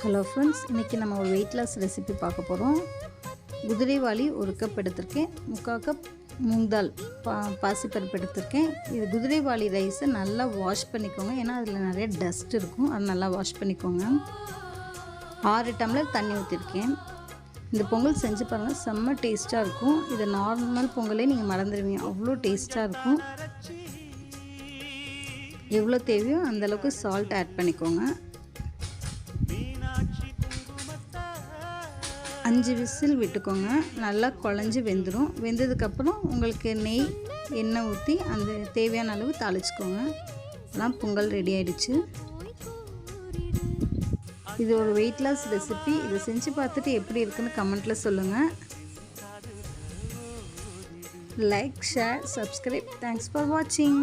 Hello friends இன்றைக்கி நம்ம ஒரு வெயிட் லாஸ் ரெசிபி பார்க்க போகிறோம் குதிரைவாளி ஒரு கப் எடுத்திருக்கேன். முக்கால் கப் மூங் தால் பா பாசிப்பருப்பு எடுத்திருக்கேன். இது குதிரைவாளி ரைஸை நல்லா வாஷ் பண்ணிக்கோங்க. ஏன்னா அதில் நிறைய டஸ்ட் இருக்கும். அது நல்லா வாஷ் பண்ணிக்கோங்க. ஆறு டம்ளர் தண்ணி ஊற்றிருக்கேன் இந்த பொங்கல் செஞ்சு பாருங்கள் செம்ம டேஸ்ட்டாக இருக்கும். இதை நார்மல் பொங்கலே நீங்கள் மறந்துடுவீங்க அவ்வளோ டேஸ்ட்டாக இருக்கும். எவ்வளோ தேவையோ அந்தளவுக்கு சால்ட் ஆட் பண்ணிக்கோங்க. அஞ்சு விசில் விட்டுக்கோங்க. நல்லா குழஞ்சி வெந்துடும் வெந்ததுக்கப்புறம் உங்களுக்கு நெய் எண்ணெய் ஊற்றி அந்த தேவையான அளவு தாளிச்சுக்கோங்க. எல்லாம் பொங்கல் ரெடி ஆயிடுச்சு. இது ஒரு வெயிட் லாஸ் ரெசிபி இதை செஞ்சு பார்த்துட்டு எப்படி இருக்குன்னு கமெண்ட்டில் சொல்லுங்கள் like share subscribe thanks for வாட்சிங்